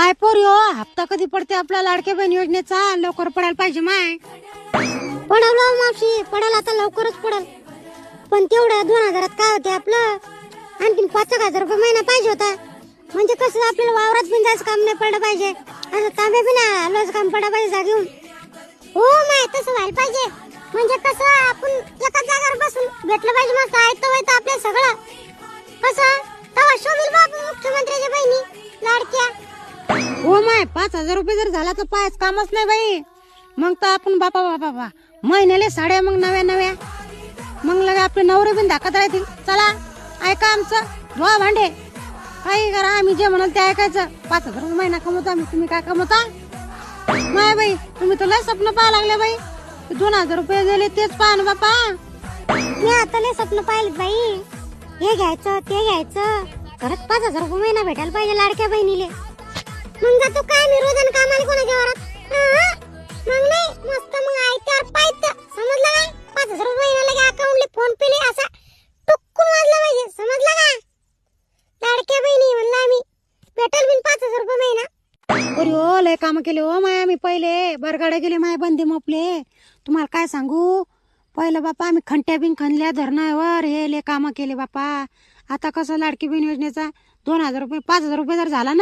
काय पोरी हो? हप्ता कधी पडते आपल्या लाडक्या बहीण योजनेचा? लवकर पडायला पाहिजे माय. पडवलं हो मावशी. पडल आता लवकरच पडल. पण तेवढ्या दोन हजारात काय होते आपलं? आणखीन पाच एक हजार रुपये महिना पाहिजे होता. म्हणजे कसं आपल्याला वावरात पण जायचं काम नाही पडलं पाहिजे. असं तांबे बी नाही आलोच काम पडलं पाहिजे जागेहून हो माय पाच हजार रुपये जर झाला तर पायच कामच नाही बाई. मग तर आपण बापा बापा बा महिन्याले साड्या मग नव्या नव्या. मग लगे आपले नवरे बिन दाखत राहतील. चला ऐका आमचं. धुवा भांडे. काही करा आम्ही जे म्हणाल ते ऐकायचं. पाच हजार रुपये महिना कमवतो आम्ही. तुम्ही काय कमवता? माय बाई तुम्ही तर लय स्वप्न पाहा लागले बाई. ते दोन हजार रुपये दिले तेच पाहा ना बापा. मी आता लय स्वप्न पाहिले बाई. हे घ्यायचं ते घ्यायचं. खरंच पाच हजार रुपये महिना भेटायला पाहिजे लाडक्या बहिणीले. मग जातो काय मी रोजन कामाला कोणाच्या वरात मग नाही? मस्त मग आयत्यावर पायत्या समजलं काय? पाच हजार रुपये महिना लगे अकाउंटले फोन पे असा. टुक्कू वाजला पाहिजे. समजलं का लाडक्या बहिणी म्हणलं आम्ही भेटेल बिन पाच हजार रुपये महिना. अरे ओ लय काम केले ओ हो माया आम्ही पहिले. बरगाड्या गेले माय बंदी मोपले. तुम्हाला काय सांगू? पहिलं बापा आम्ही खंट्या बिन खणल्या धरणावर. हे लय काम केले बापा. आता कसं लाडकी बहीण योजनेचा दोन हजार रुपये पाच हजार रुपये जर झाला ना?